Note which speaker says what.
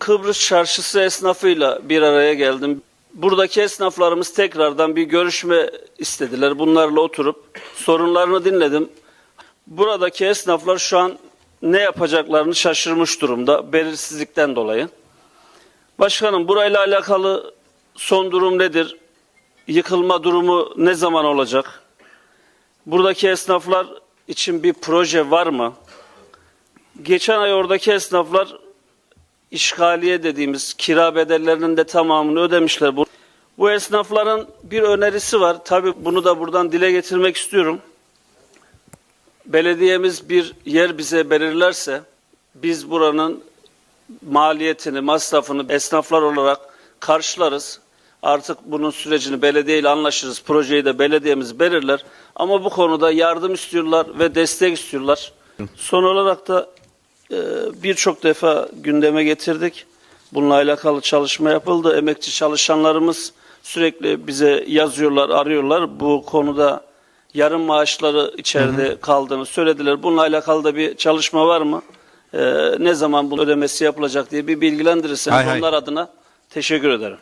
Speaker 1: Kıbrıs Çarşısı esnafıyla bir araya geldim. Buradaki esnaflarımız tekrardan bir görüşme istediler. Bunlarla oturup sorunlarını dinledim. Buradaki esnaflar şu an ne yapacaklarını şaşırmış durumda belirsizlikten dolayı. Başkanım burayla alakalı son durum nedir? Yıkılma durumu ne zaman olacak? Buradaki esnaflar için bir proje var mı? Geçen ay oradaki esnaflar işgaliye dediğimiz kira bedellerinin de tamamını ödemişler. Bu, bu esnafların bir önerisi var. Tabii bunu da buradan dile getirmek istiyorum. Belediyemiz bir yer bize belirlerse biz buranın maliyetini, masrafını esnaflar olarak karşılarız. Artık bunun sürecini belediye ile anlaşırız. Projeyi de belediyemiz belirler. Ama bu konuda yardım istiyorlar ve destek istiyorlar. Son olarak da birçok defa gündeme getirdik. Bununla alakalı çalışma yapıldı. Emekçi çalışanlarımız sürekli bize yazıyorlar, arıyorlar. Bu konuda yarım maaşları içeride kaldığını söylediler. Bununla alakalı da bir çalışma var mı? E, ne zaman bu ödemesi yapılacak diye bir bilgilendirirseniz
Speaker 2: Hay hay.
Speaker 1: onlar adına teşekkür ederim.